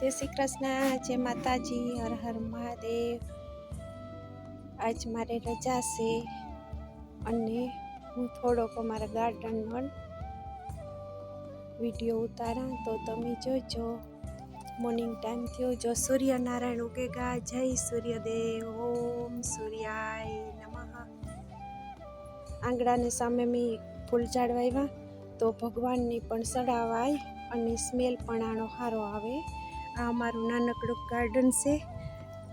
જય શ્રી કૃષ્ણ, જય માતાજી, હર હર મહાદેવ. આજ મારે રજા છે અને હું થોડોક અમારા ગાર્ડનનો વીડિયો ઉતારા, તો તમે જોજો. મોર્નિંગ ટાઈમ થયો. જો સૂર્યનારાયણ ઉગેગા, જય સૂર્યદેવ, ઓમ સૂર્યાય નમઃ. આંગળાને સામે મેં ફૂલ ઝાડ વાવ્યા તો ભગવાનની પણ સડાવાય અને સ્મેલ પણ આનો સારો આવે. આ મારું નાનકડું ગાર્ડન છે.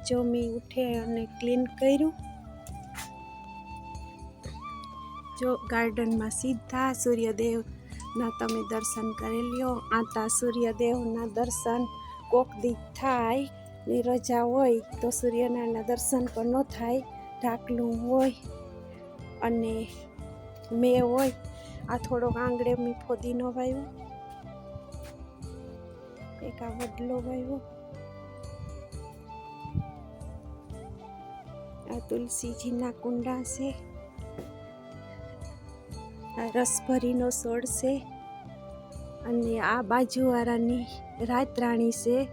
જો મેં ઉઠે અને ક્લીન કર્યું. જો ગાર્ડનમાં સીધા સૂર્યદેવના તમે દર્શન કરી લ્યો. આતા સૂર્યદેવના દર્શન કોક દી થાય ને રજા હોય તો સૂર્યનારાયણના દર્શન પણ ન થાય. ઢાકલું હોય અને મેં હોય. આ થોડોક આંગળે મેં ફોદીનો વાવ્યો એક આ વડલો વાવ્યો આ તુલસીજીના કુંડા છે. આ રસભરીનો છોડ છે. અને આ બાજુવાળાની રાતરાણી છે.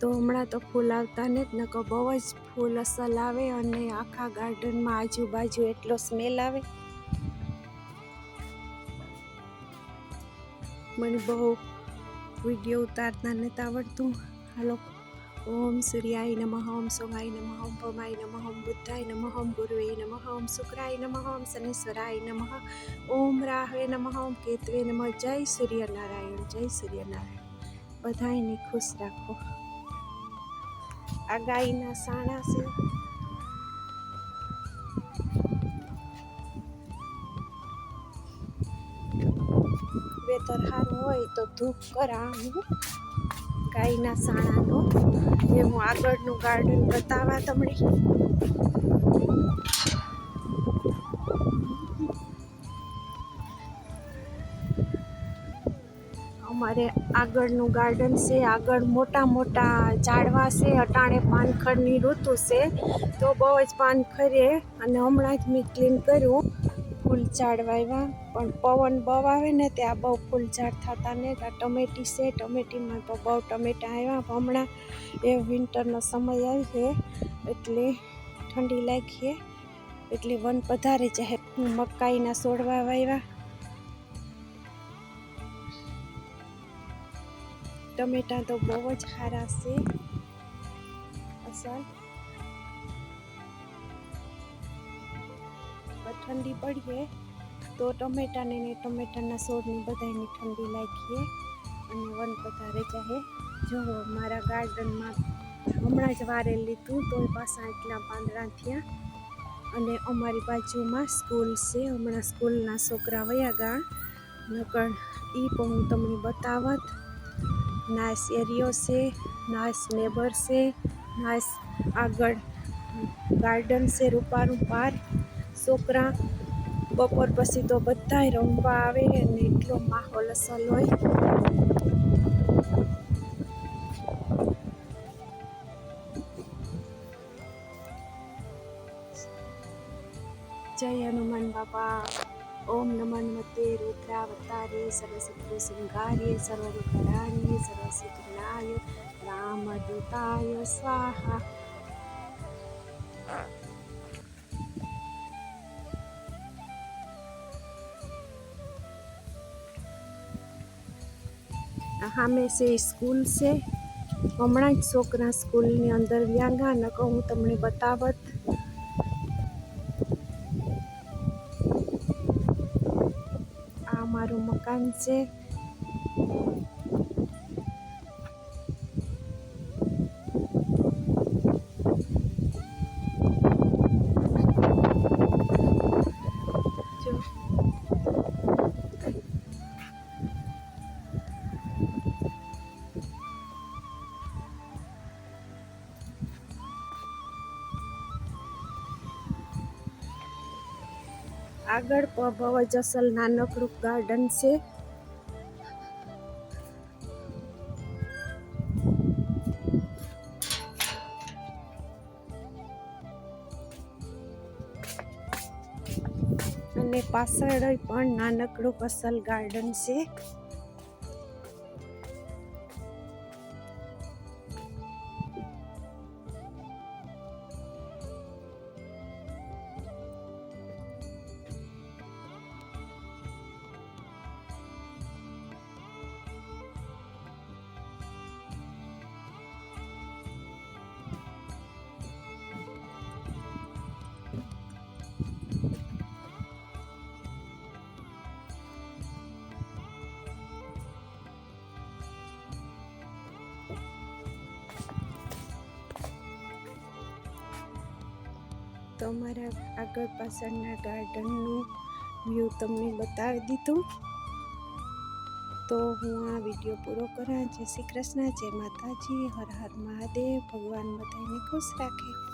તો હમણાં તો ફૂલ આવતા ને જ નકો બહુ જ ફૂલ અસલ આવે અને આખા ગાર્ડનમાં આજુબાજુ એટલો સ્મેલ આવે. મને બહુ વીડિયો ઉતારતા નથી આવડતું હાલો. ઓમ સૂર્યાય નમઃ, ઓમ સોમાય નમઃ, ઓમ પમાય નમઃ, ઓમ બુદ્ધાય નમઃ, ઓમ ગુરુવે નમઃ, ઓમ શુક્રાય નમઃ, ઓમ શનેશ્વરાય નમઃ, ઓમ રાહવે નમઃ, ઓમ કેતવે નમઃ. જય સૂર્યનારાયણ જય સૂર્યનારાયણ. બધાયને ખુશ રાખો. આ ગાયના સાણા છે. વેતર સારું હોય તો ધૂપ કરાવું. ગાયના સાણાનો. એ હું આગળનું ગાર્ડન બતાવવા તમને. અમારે આગળનું ગાર્ડન છે, આગળ મોટા મોટા ઝાડવા છે, અટાણે પાનખરની ઋતુ છે. તો બહુ જ પાન ખરે અને હમણાં જ મેં ક્લીન કર્યું. ફૂલ ઝાડ વાવ્યા, પણ પવન બહુ આવે ને ત્યાં બહુ ફૂલ ઝાડ થતા ને આ ટમેટી છે, ટમેટીમાં તો બહુ ટમેટા આવ્યા. હમણાં એ વિન્ટરનો સમય આવી છે, એટલે ઠંડી લાગીએ એટલે વન વધારે જાય. મકાઈના છોડવા વાવ્યા. ટમેટા તો બહુ જ સારા છે. અસલ. ઠંડી પડીએ, તો ટમેટાને ને ટમેટાના છોડને બધાની ઠંડી લાગીએ અને વન પધારે ચાહે જો મારા ગાર્ડનમાં હમણાં જ વારે લીધું તો પાછા એટલા પાંદડા થયા. અને અમારી બાજુમાં સ્કૂલ છે, હમણાં સ્કૂલના છોકરા વયા ગા. નકળ એ પણ હું તમને બતાવત. નાઇસ એરિયો છે નાઇસ નેબર છે નાઇસ આગળ ગાર્ડન છે રૂપારું પાર્ક. છોકરા, બપોર પછી તો બધાય રમવા આવે અને એટલો માહોલ અસલ હોય. જય હનુમાન બાપા, ઓમ નમઃ નમતે રુદ્રાવતારે સર્વશત્રુ શૃંગારે સર્વરૂપરાણીએ રામ દૂતાય સ્વાહા. સામે છે સ્કૂલ છે, હમણાં જ છોકરા સ્કૂલની અંદર વ્યાંગા નકો હું તમને બતાવત. આ મારું મકાન છે. આગળ પ- બહુ જ અસલ નાનકડું ગાર્ડન છે. અને પાછળ પણ નાનકડું અસલ ગાર્ડન છે. તો અમારા આગળ પાછળના ગાર્ડનનું વ્યૂ તમને બતાવી દીધું. તો હું આ વીડિયો પૂરો કરા જય શ્રી કૃષ્ણ, જય માતાજી, હર હર મહાદેવ. ભગવાન બધાને ખુશ રાખે.